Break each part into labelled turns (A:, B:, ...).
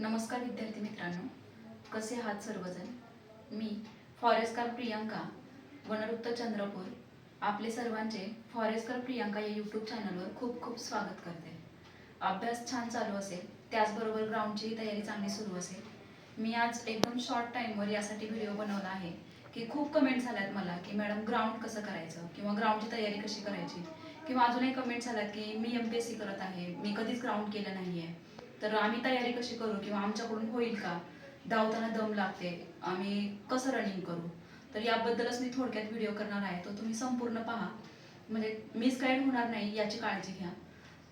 A: नमस्कार विद्यार्थी मित्रांनो. कसे आहात सर्वजण? मी फॉरेस्टकार प्रियांका वनरुक्त चंद्रपूर आपले सर्वांचे फॉरेस्टकार प्रियांका या यूट्यूब चॅनलवर खूप खूप स्वागत करते. अभ्यास छान चालू असेल त्याचबरोबर ग्राउंडची तयारी चांगली सुरू असेल. मी आज एकदम शॉर्ट टाईमवर यासाठी व्हिडिओ बनवला आहे की खूप कमेंट झाल्यात मला की मॅडम ग्राउंड कसं करायचं किंवा ग्राउंडची तयारी कशी करायची किंवा अजूनही कमेंट झाल्यात की मी एम पी एस सी करत आहे मी कधीच ग्राउंड केलं नाही आहे तर आम्ही तयारी कशी करू किंवा आमच्याकडून होईल का? धावताना दम लागते. आम्ही कसं रनिंग करू? तर याबद्दलच मी थोडक्यात व्हिडिओ करणार आहे. तो तुम्ही संपूर्ण पहा. म्हणजे मिसगाईड होणार नाही याची काळजी घ्या.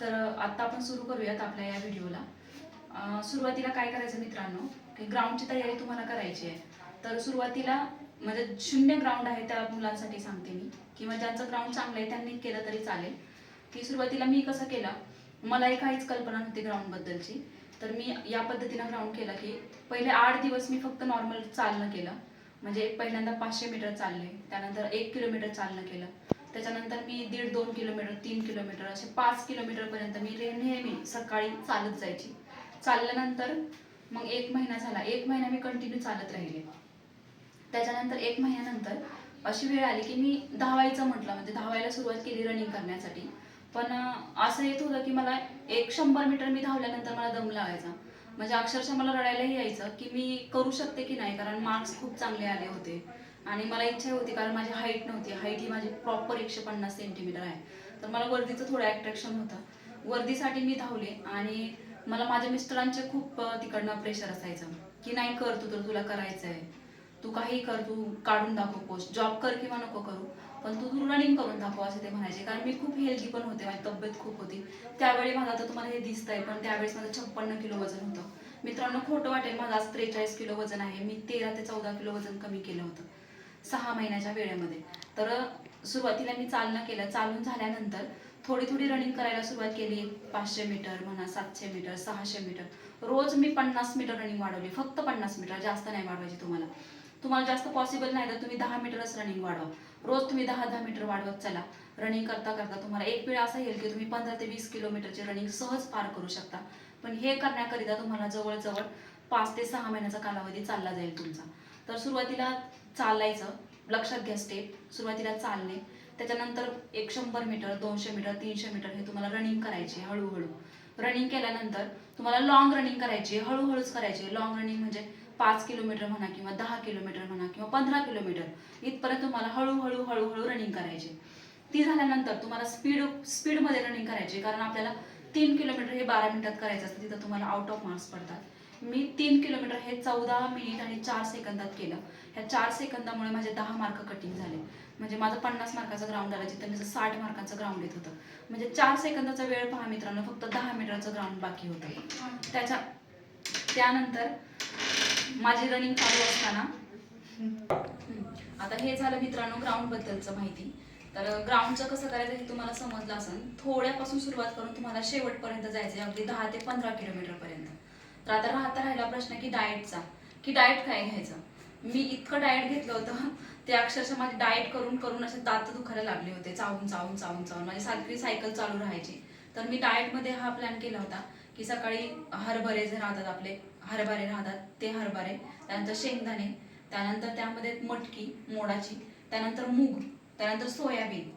A: तर आत्ता आपण सुरू करूयात आपल्या या व्हिडिओला सुरुवातीला काय करायचं मित्रांनो? की ग्राउंडची तयारी तुम्हाला करायची आहे. तर सुरुवातीला म्हणजे शून्य ग्राउंड आहे त्या मुलांसाठी सांगते मी. किंवा ज्यांचं ग्राउंड चांगलं आहे त्यांनी केलं तरी चालेल. की सुरुवातीला मी कसं केलं? मलाही काहीच कल्पना नव्हती ग्राउंड बद्दलची. तर मी या पद्धतीनं ग्राउंड केलं की पहिले आठ दिवस मी फक्त नॉर्मल चालणं केलं. म्हणजे पहिल्यांदा पाचशे मीटर चालले त्यानंतर एक किलोमीटर चालणं केलं. त्याच्यानंतर मी दीड दोन किलोमीटर तीन किलोमीटर असे पाच किलोमीटरपर्यंत मी नेहमी सकाळी चालत जायची. चालल्यानंतर मग एक महिना झाला. एक महिना मी कंटिन्यू चालत राहिले. त्याच्यानंतर एक महिन्यानंतर अशी वेळ आली की मी धावायचं म्हटलं. म्हणजे धावायला सुरुवात केली रनिंग करण्यासाठी. पण असं येत होतं की मला एक शंभर मीटर मी धावल्यानंतर मला दम लागायचा. म्हणजे अक्षरशः मला रडायलाही यायचं की मी करू शकते की नाही कारण मार्क्स खूप चांगले आले होते. आणि मला इच्छा होती कारण माझी हाईट नव्हती. हाईट ही माझी प्रॉपर एकशे पन्नास सेंटीमीटर आहे. तर मला वर्दीचं थोडं अट्रॅक्शन होतं. वर्दीसाठी मी धावले आणि मला माझ्या मिस्टरांचे खूप तिकडनं प्रेशर असायचं. की नाही कर तू तर तुला करायचं आहे तू काही कर तू काढून दाखव पोस्ट जॉब कर किंवा नको करू. पण तू तू करून दाखव असं ते म्हणायचे. कारण मी खूप हेल्दी पण होते माझी तब्येत खूप होती. त्यावेळी माझं आता तुम्हाला हे दिसतंय पण त्यावेळेस माझं छप्पन्न किलो वजन होतं. मित्रांनो खोटं वाटेल माझं आज त्रेचाळीस किलो वजन आहे. मी तेरा ते चौदा किलो वजन कमी केलं होतं सहा महिन्याच्या वेळेमध्ये. तर सुरुवातीला मी चालणं केलं. चालून झाल्यानंतर थोडी थोडी रनिंग करायला सुरुवात केली. पाचशे मीटर म्हणा सातशे मीटर सहाशे मीटर. रोज मी पन्नास मीटर रनिंग वाढवली. फक्त पन्नास मीटर जास्त नाही वाढवायची तुम्हाला. तुम्हाला जास्त पॉसिबल नाही तर तुम्ही दहा मीटरच रनिंग वाढवा. रोज तुम्ही दहा दहा मीटर वाढवत चला. रनिंग करता करता तुम्हाला एक वेळ असा येईल की तुम्ही पंधरा ते वीस किलोमीटरची रनिंग सहज पार करू शकता. पण हे करण्याकरिता तुम्हाला जवळजवळ पाच ते सहा महिन्याचा कालावधी चालला जाईल तुमचा. तर सुरुवातीला चालायचं लक्षात घ्या स्टेप सुरुवातीला चालणे. त्याच्यानंतर एक शंभर मीटर दोनशे मीटर तीनशे मीटर हे तुम्हाला रनिंग करायची हळूहळू. रनिंग केल्यानंतर तुम्हाला लॉंग रनिंग करायची हळूहळूच करायची. लॉंग रनिंग म्हणजे पाच किलोमीटर म्हणा किंवा दहा किलोमीटर म्हणा किंवा पंधरा किलोमीटर इथपर्यंत तुम्हाला हळूहळू हळूहळू रनिंग करायची. ती झाल्यानंतर तुम्हाला स्पीड स्पीडमध्ये रनिंग करायची कारण आपल्याला तीन किलोमीटर हे बारा मिनिटात करायचं असतं तिथं तुम्हाला आउट ऑफ मार्क्स पडतात. मी तीन किलोमीटर हे चौदा मिनिट आणि चार सेकंदात केलं. ह्या चार सेकंदामुळे माझे दहा मार्क कटिंग झाले. म्हणजे माझं पन्नास मार्काचं ग्राउंड आलं जिथं मी साठ मार्काचं ग्राउंड येत होतं. म्हणजे चार सेकंदाचा वेळ पहा मित्रांनो फक्त दहा मीटरचं ग्राउंड बाकी होतं. त्याच्या त्यानंतर माझी रनिंग चालू असताना. आता हे झालं मित्रांनो ग्राउंड बद्दलचं माहिती. तर ग्राउंडचं कसं करायचं हे तुम्हाला समजलं असेल. थोड्यापासून सुरुवात करून तुम्हाला शेवटपर्यंत जायचं अगदी दहा ते पंधरा किलोमीटर पर्यंत. तर आता राहता राहिला प्रश्न की डाएटचा की डाएट काय घ्यायचं? मी इतकं डाएट घेतलं होतं ते अक्षरशः माझे डाएट करून करून असे दात दुखायला लागले होते चावून चावून चावून चावून. माझी सारखी सायकल चालू राहायची. तर मी डाएटमध्ये हा प्लॅन केला होता की सकाळी हरभरे जे राहतात आपले हरभरे राहतात ते हरभरे त्यानंतर शेंगदाणे त्यानंतर त्यामध्ये मटकी मोडाची त्यानंतर मूग त्यानंतर सोयाबीन.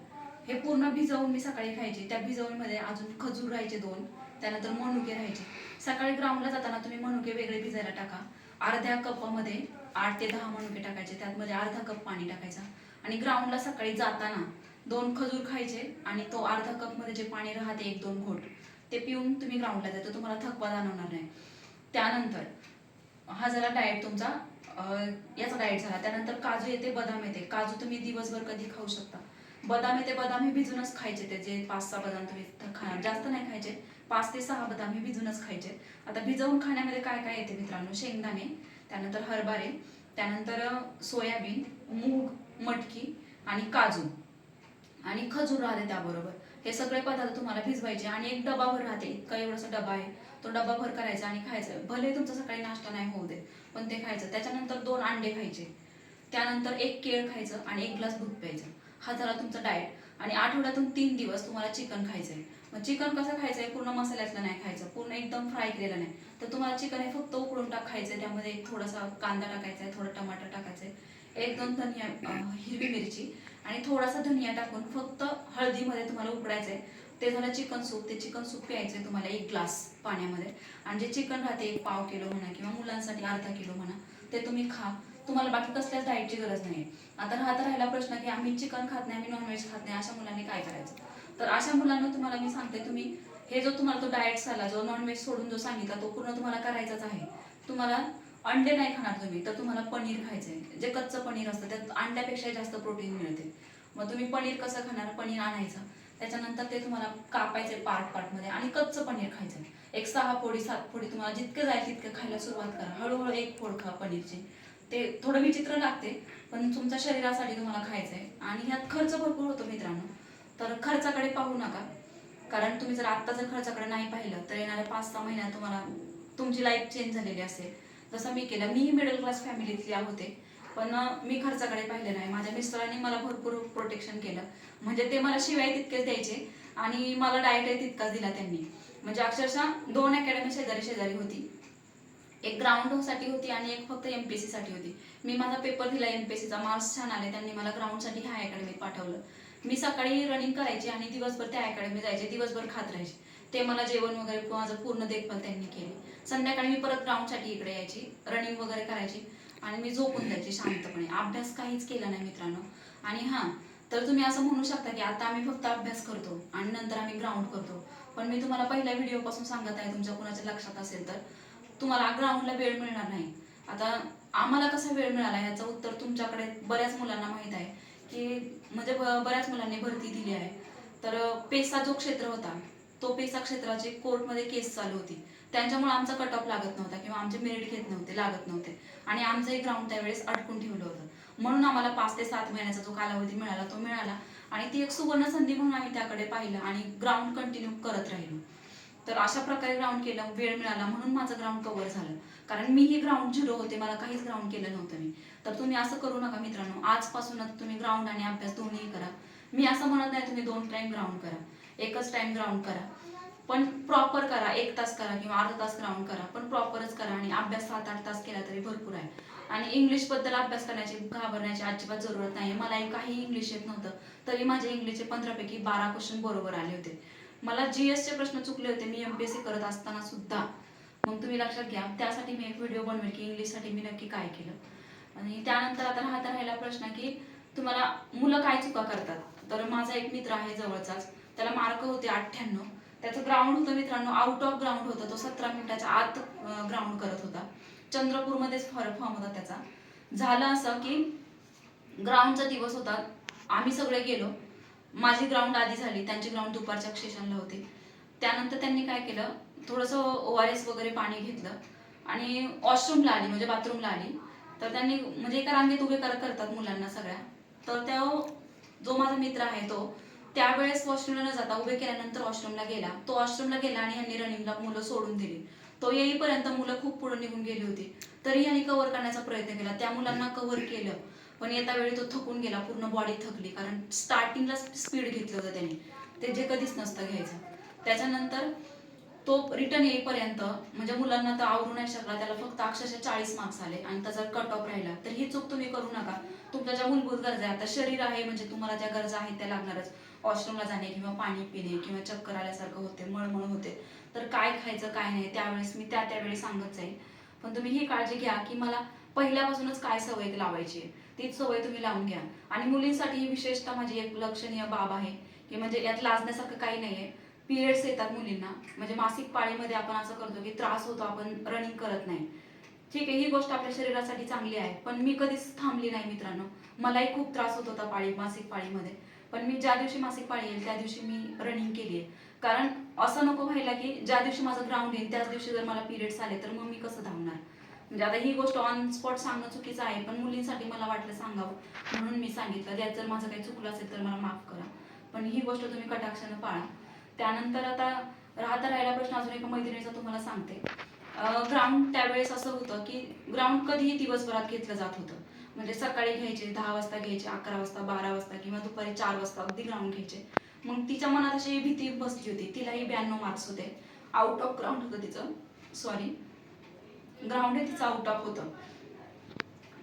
A: हे पूर्ण भिजवून मी सकाळी खायची. त्या भिजवणीमध्ये अजून खजूर राहायचे दोन त्यानंतर मनुके राहायचे. सकाळी ग्राउंडला जाताना तुम्ही मनुके वेगळे भिजायला टाका. अर्ध्या कपामध्ये आठ ते दहा मनुके टाकायचे. त्यामध्ये अर्धा कप पाणी टाकायचा. आणि ग्राउंडला सकाळी जाताना दोन खजूर खायचे आणि तो अर्धा कपमध्ये जे पाणी राहते एक दोन घोट ते पिऊन तुम्ही ग्राउंडला जायचं तुम्हाला थकवा जाणवणार नाही. त्यानंतर हा झाला डाएट तुमचा याचा डाएट झाला. त्यानंतर काजू येते बदाम येते. काजू तुम्ही दिवसभर कधी खाऊ शकता. बदाम येते बदाम हे भिजूनच खायचे ते जे पाच सहा बदाम तुम्ही जास्त नाही खायचे. पाच ते सहा बदाम हे भिजूनच खायचे. आता भिजवून खाण्यामध्ये काय काय येते मित्रांनो? शेंगदाणे त्यानंतर हरभरे त्यानंतर सोयाबीन मूग मटकी आणि काजू. आणि खजूर राहते त्याबरोबर. हे सगळे पदार्थ तुम्हाला भिजवायचे आणि एक डबाभर राहते. इतका एवढासा डबा आहे. तो डबा भर करायचा आणि खायचं. भले तुमचा सकाळी नाश्ता नाही होऊ दे पण ते खायचं. त्याच्यानंतर दोन अंडे खायचे. त्यानंतर एक केळ खायचं आणि एक ग्लास दूध प्यायचं. हा झाला तुमचा डाएट आणि आठवड्यातून तीन दिवस तुम्हाला चिकन खायचंय. मग चिकन कसं खायचंय? पूर्ण मसाल्यातलं नाही खायचं. पूर्ण एकदम फ्राय केलेलं नाही. तर तुम्हाला चिकन हे फक्त उकडून टाक खायचंय. त्यामध्ये एक थोडासा कांदा टाकायचा आहे थोडं टमाटर टाकायचंय आहे एक दोन धनिया हिरवी मिरची आणि थोडासा धनिया टाकून फक्त हळदीमध्ये तुम्हाला उकडायचं आहे ते झालं चिकन सूप. ते चिकन सूप प्यायचं आहे तुम्हाला एक ग्लास पाण्यामध्ये. आणि जे चिकन राहते एक पाव किलो म्हणा किंवा मुलांसाठी अर्धा किलो म्हणा ते तुम्ही खा. तुम्हाला बाकी कसल्याच डाएटची गरज नाही आता राहता राहिला प्रश्न की आम्ही चिकन खात नाही आम्ही नॉनव्हेज खात नाही अशा मुलांनी काय करायचं? तर अशा मुलांना तुम्हाला मी सांगते तुम्ही हे जो तुम्हाला तो डाएट झाला जो नॉनव्हेज सोडून जो सांगितला तो पूर्ण तुम्हाला करायचाच आहे. तुम्हाला अंडे नाही खाणार तुम्ही तर तुम्हाला पनीर खायचंय. जे कच्चं पनीर असतं त्यात अंड्यापेक्षा जास्त प्रोटीन मिळते. मग तुम्ही पनीर कसं खाणार? पनीर आणायचं. त्याच्यानंतर ते तुम्हाला कापायचे पार्ट पार्टमध्ये आणि कच्चं पनीर खायचं. एक सहा फोडी सात फोडी तुम्हाला जितकं जाईल तितकं खायला सुरुवात करा. हळूहळू एक फोड खा पनीरची. ते थोडं विचित्र लागते पण तुमच्या शरीरासाठी तुम्हाला खायचं आहे आणि ह्यात खर्च भरपूर होतो मित्रांनो. तर खर्चाकडे पाहू नका. कारण तुम्ही जर आत्ता जर खर्चाकडे नाही पाहिलं तर येणाऱ्या पाच सहा महिन्यात तुम्हाला तुमची लाईफ चेंज झालेली असेल. जसं मी केलं मीही मिडल क्लास फॅमिलीतली होते. पण मी खर्चाकडे पाहिले नाही. माझ्या मिस्टरांनी मला भरपूर प्रोटेक्शन केलं. म्हणजे ते मला शिवाय तितकेच द्यायचे आणि मला डाएटही तितकाच दिला त्यांनी. म्हणजे अक्षरशः दोन अकॅडमी शेजारी शेजारी होती. एक ग्राउंडसाठी होती आणि एक फक्त एमपीएससी साठी होती. मी माझा पेपर दिला एमपीएससीचा मार्क्स छान आले. त्यांनी मला ग्राउंडसाठी ह्या अकॅडमीत पाठवलं. मी सकाळी रनिंग करायची आणि दिवसभर त्या अकॅडमी जायचे. दिवसभर खात राहायचे. ते मला जेवण वगैरे माझं पूर्ण देखभाल त्यांनी केली. संध्याकाळी मी परत ग्राउंडसाठी इकडे यायची. रनिंग वगैरे करायची. आणि मी झोपून जायची शांतपणे. अभ्यास काहीच केला नाही मित्रांनो. आणि हां तर तुम्ही असं म्हणू शकता की आता आम्ही फक्त अभ्यास करतो आणि नंतर आम्ही ग्राउंड करतो. पण मी तुम्हाला पहिल्या व्हिडिओपासून सांगत आहे तुमच्या कुणाच्या लक्षात असेल तर. तुम्हाला ग्राउंडला वेळ मिळणार नाही. आता आम्हाला कसा वेळ मिळाला याचं उत्तर तुमच्याकडे बऱ्याच मुलांना माहीत आहे की म्हणजे बऱ्याच मुलांनी भरती दिली आहे. तर पेसा जो क्षेत्र होता तो पेसा क्षेत्राची कोर्टमध्ये केस चालू होती. त्यांच्यामुळे आमचा कट ऑफ लागत नव्हता किंवा आमचे मेरिट घेत नव्हते लागत नव्हते. आणि आमचंही ग्राउंड त्यावेळेस अडकून ठेवलं होतं. म्हणून आम्हाला पाच ते सात महिन्याचा जो कालावधी मिळाला तो मिळाला. आणि ती एक सुवर्ण संधी म्हणून आम्ही त्याकडे पाहिलं आणि ग्राउंड कंटिन्यू करत राहिलो. तर अशा प्रकारे ग्राउंड केलं वेळ मिळाला म्हणून माझं ग्राउंड कव्हर झालं. कारण मीही ग्राउंड झिरो होते मला काहीच ग्राउंड केलं नव्हतं मी. तर तुम्ही असं करू नका मित्रांनो. आजपासूनच तुम्ही ग्राउंड आणि अभ्यास दोन्ही करा. मी असं म्हणत नाही तुम्ही दोन टाइम ग्राउंड करा. एकच टाइम ग्राउंड करा. पण प्रॉपर करा एक तास करा किंवा अर्धा तास ग्राउंड करा पण प्रॉपरच करा आणि अभ्यास सात आठ तास केला तरी भरपूर आहे. आणि इंग्लिशबद्दल अभ्यास करण्याची घाबरण्याची अजिबात जरूरत नाही मलाही काही इंग्लिश येत नव्हतं. तरी माझे इंग्लिशचे पंधरापैकी बारा क्वेश्चन बरोबर आले होते. मला जी एसचे प्रश्न चुकले होते. मी एम बी एस सी करत असताना सुद्धा. मग तुम्ही लक्षात घ्या. त्यासाठी मी एक व्हिडिओ बनवेल की इंग्लिशसाठी मी नक्की काय केलं. आणि त्यानंतर आता राहता राहिला प्रश्न की तुम्हाला मुलं काय चुका करतात? तर माझा एक मित्र आहे जवळचाच. त्याला मार्क होते अठ्ठ्याण्णव. त्याचं ग्राउंड होतं मित्रांनो आउट ऑफ ग्राउंड होतं. तो सतरा मिनिटाच्या आत ग्राउंड करत होता. चंद्रपूरमध्येच फॉर्म होता त्याचा. झालं असं की ग्राउंडचा दिवस होता. आम्ही सगळे गेलो. माझी ग्राउंड आधी झाली. त्यांची ग्राउंड दुपारच्या सेशनला होती. त्यानंतर त्यांनी काय केलं? थोडंसं ओ आर एस वगैरे पाणी घेतलं. आणि वॉशरूमला आली म्हणजे बाथरूमला आली. तर त्यांनी म्हणजे एका रांगेत उभे करत करतात मुलांना सगळ्या. तर त्या जो माझा मित्र आहे तो त्यावेळेस वॉशरूमला न जाता उभे केल्यानंतर वॉशरूमला गेला. तो वॉशरूमला गेला आणि ह्यांनी रनिंगला मुलं सोडून दिली. तो येईपर्यंत मुलं खूप पुढे निघून गेली होती. तरी ह्यांनी कव्हर करण्याचा प्रयत्न केला. त्या मुलांना कव्हर केलं. पण येता वेळी तो थकून गेला. पूर्ण बॉडी थकली. कारण स्टार्टिंगला स्पीड घेतलं होतं त्याने. ते जे कधीच नसतं घ्यायचं. त्याच्यानंतर तो रिटर्न येईपर्यंत म्हणजे मुलांना तर आवरू नाही शकला. त्याला फक्त अक्षरशः चाळीस मार्क्स आले आणि त्याचा कट ऑफ राहिला. तर ही चूक तुम्ही करू नका. तुमच्या ज्या मूलभूत गरजा आहे आता शरीर आहे म्हणजे तुम्हाला ज्या गरजा आहेत त्या लागणारच. वॉशरूमला जाणे किंवा पाणी पिणे किंवा चक्कर आल्यासारखं होते मळमळ होते. तर काय खायचं काय नाही त्यावेळेस मी त्या त्यावेळी सांगत जाईल पण तुम्ही ही काळजी घ्या की मला पहिल्यापासूनच काय सवय लावायची आहे तीच सवय तुम्ही लावून घ्या. आणि मुलींसाठी ही विशेषतः माझी एक लक्षणीय बाब आहे की म्हणजे यात लाजण्यासारखं काही नाहीये पिरियड्स येतात मुलींना म्हणजे मासिक पाळीमध्ये आपण असं करतो की त्रास होतो आपण रनिंग करत नाही. ठीक आहे ही गोष्ट आपल्या शरीरासाठी चांगली आहे पण मी कधीच थांबली नाही मित्रांनो. मलाही खूप त्रास होत होता पाळी मासिक पाळीमध्ये. पण मी ज्या दिवशी मासिक पाळी येईल त्या दिवशी मी रनिंग केली आहे. कारण असं नको व्हायला की ज्या दिवशी माझं ग्राउंड येईल त्याच दिवशी जर मला पिरियड्स आले तर मग मी कसं धावणार? म्हणजे आता ही गोष्ट ऑन स्पॉट सांगणं चुकीचं आहे पण मुलींसाठी मला वाटलं सांगावं. म्हणून मी सांगितलं त्यात जर माझं काही चुकलं असेल तर मला माफ करा. पण ही गोष्ट तुम्ही कटाक्षानं पाळा. त्यानंतर आता राहता राहिला प्रश्न अजून एका मैत्रिणीचा तुम्हाला सांगते. ग्राउंड त्यावेळेस असं होतं की ग्राउंड कधीही दिवसभरात घेतलं जात होतं. म्हणजे सकाळी घ्यायचे दहा वाजता घ्यायचे अकरा वाजता बारा वाजता किंवा दुपारी चार वाजता अगदी ग्राउंड घ्यायचे. मग तिच्या मनात अशी भीती बसली होती. तिलाही ब्याण्णव मार्क्स होते. आउट ऑफ ग्राउंड होतं तिचं. सॉरी ग्राउंड हे तिचं आउट ऑफ होतं.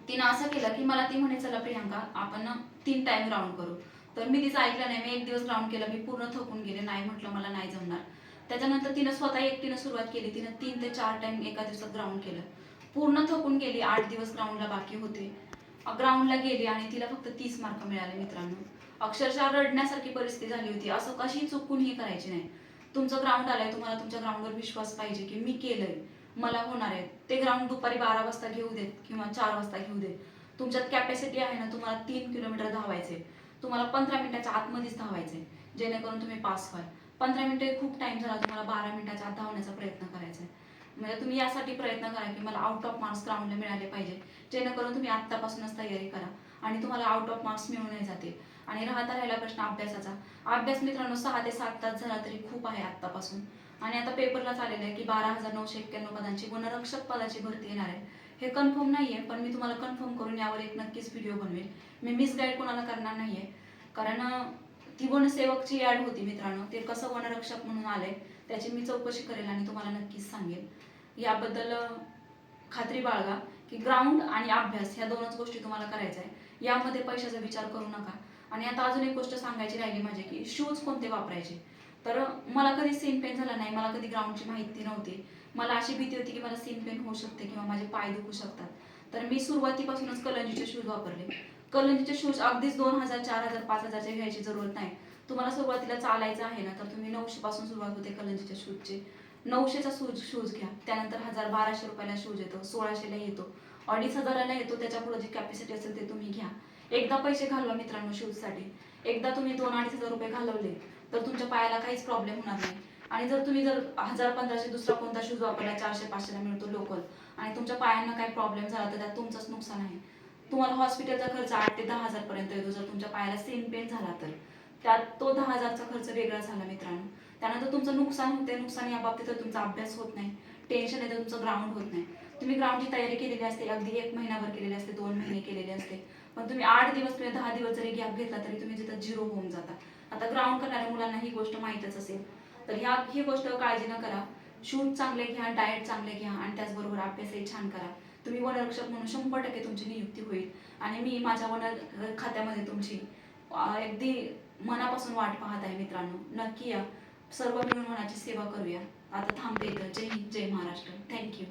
A: तिनं असं केलं की मला ती म्हणे चला प्रियांका आपण ना तीन टाइम ग्राउंड करू. तर मी तिचं ऐकलं नाही. मी एक दिवस ग्राउंड केलं. मी पूर्ण थकून गेले. नाही म्हटलं मला नाही जमणार. त्याच्यानंतर तिनं स्वतः एकटीनं सुरुवात केली. तिनं तीन ते चार टाइम एका दिवसात ग्राउंड केलं. पूर्ण थकून गेली. आठ दिवस ग्राउंडला बाकी होते. ग्राउंडला गेली आणि तिला फक्त तीस मार्क मिळाले मित्रांनो. अक्षरशः रडण्यासारखी परिस्थिती झाली होती. असं कशी चुकून हे करायची नाही. तुमचं ग्राउंड आलंय तुम्हाला तुमच्या ग्राउंडवर विश्वास पाहिजे की मी केलंय. मला होणार आहे. ते ग्राउंड दुपारी बारा वाजता घेऊ देत किंवा चार वाजता घेऊ देत. तुमच्यात कॅपॅसिटी आहे ना तुम्हाला तीन किलोमीटर धावायचे. तुम्हाला पंधरा मिनिटाच्या आतमध्येच धावायचे जेणेकरून तुम्ही पास व्हाल. पंधरा मिनिटे खूप टाइम झाला तुम्हाला बारा मिनिटाच्या आत धावण्याचा प्रयत्न करायचा आहे म्हणजे तुम्ही यासाठी प्रयत्न करा की मला आउट ऑफ मार्क्स ग्राउंडला मिळाले पाहिजे. जेणेकरून तुम्ही आत्तापासूनच तयारी करा. आणि तुम्हाला आउट ऑफ मार्क्स मिळूनही जातील. आणि राहता राहिला प्रश्न अभ्यासाचा. अभ्यास मित्रांनो सहा ते सात तास झाला तरी खूप आहे आत्तापासून. आणि आता पेपरला आलेलं आहे की बारा हजार नऊशे एक्क्याण्णव पदांची गुणरक्षक पदाची भरती येणार आहे. हे कन्फर्म नाही आहे पण मी तुम्हाला कन्फर्म करून यावर एक नक्कीच व्हिडिओ बनवेल. मी मिसगाईड कोणाला करणार नाही आहे कारण ती वनसेवकची ॲड होती मित्रांनो. ते कसं वनरक्षक म्हणून आलंय त्याची मी चौकशी करेल आणि तुम्हाला नक्कीच सांगेल. याबद्दल खात्री बाळगा की ग्राउंड आणि अभ्यास ह्या दोनच गोष्टी तुम्हाला करायच्या आहे. यामध्ये पैशाचा विचार करू नका. आणि आता अजून एक गोष्ट सांगायची राहिली माझी की शूज कोणते वापरायचे? तर मला कधी सीन पेन झाला नाही मला कधी ग्राउंडची माहिती नव्हती. मला अशी भीती होती की मला सीन पेन होऊ शकते किंवा माझे पाय दुखू शकतात. तर मी सुरुवातीपासूनच कलंजीचे शूज वापरले. कलंजीचे शूज अगदीच दोन हजार चार हजार पाच हजारचे घ्यायची जरूरत नाही. तुम्हाला सुरुवातीला चालायचं आहे ना तर तुम्ही नऊशे पासून सुरुवात होते कलंजीच्या शूजचे नऊशेचा शूज शूज घ्या. त्यानंतर हजार बाराशे रुपयाला शूज येतो सोळाशेला येतो. अडीच हजाराला येतो त्याच्या पुढे जी कॅपॅसिटी असेल ते तुम्ही घ्या. एकदा पैसे घालवा मित्रांनो शूजसाठी एकदा तुम्ही दोन अडीच हजार रुपये घालवले तर तुमच्या पायाला काहीच प्रॉब्लेम होणार नाही. आणि जर तुम्ही जर हजार पंधराशे दुसरा कोणता शूज वापरला चारशे पाचशेला मिळतो लोकल आणि तुमच्या पायांना काही प्रॉब्लेम झाला तर त्यात तुमचंच नुकसान आहे. तुम्हाला हॉस्पिटलचा खर्च आठ ते दहा हजार पर्यंत येतो. जर तुमच्या पायाला सेम पेन झाला तर. त्यात तो दहा हजारचा खर्च वेगळा झाला मित्रांनो. त्यानंतर तुमचं नुकसान होते नुकसान या बाबतीत तुमचा अभ्यास होत नाही. टेन्शन येतं तुमचं ग्राउंड होत नाही. तुम्ही ग्राउंडची तयारी केलेली असते. अगदी एक महिनाभर केलेली असते. दोन महिने केलेले असते. पण तुम्ही आठ दिवस किंवा दहा दिवस जरी गॅप घेतला तरी तुम्ही तिथं झिरो होऊन जाता. आता ग्राउंड करणाऱ्या मुलांना ही गोष्ट माहीतच असेल. तर ह्या ही गोष्ट काळजी न करा. शूट चांगले घ्या डाएट चांगले घ्या आणि त्याचबरोबर अभ्यासही छान करा. तुम्ही वनरक्षक म्हणून शंभर टक्के तुमची नियुक्ती होईल. आणि मी माझ्या वन खात्यामध्ये तुमची अगदी मनापासून वाट पाहत आहे मित्रांनो. नक्की या. सर्व मिळून मनाची सेवा करूया. आता थांबते इथं. जय हिंद जय महाराष्ट्र. Thank you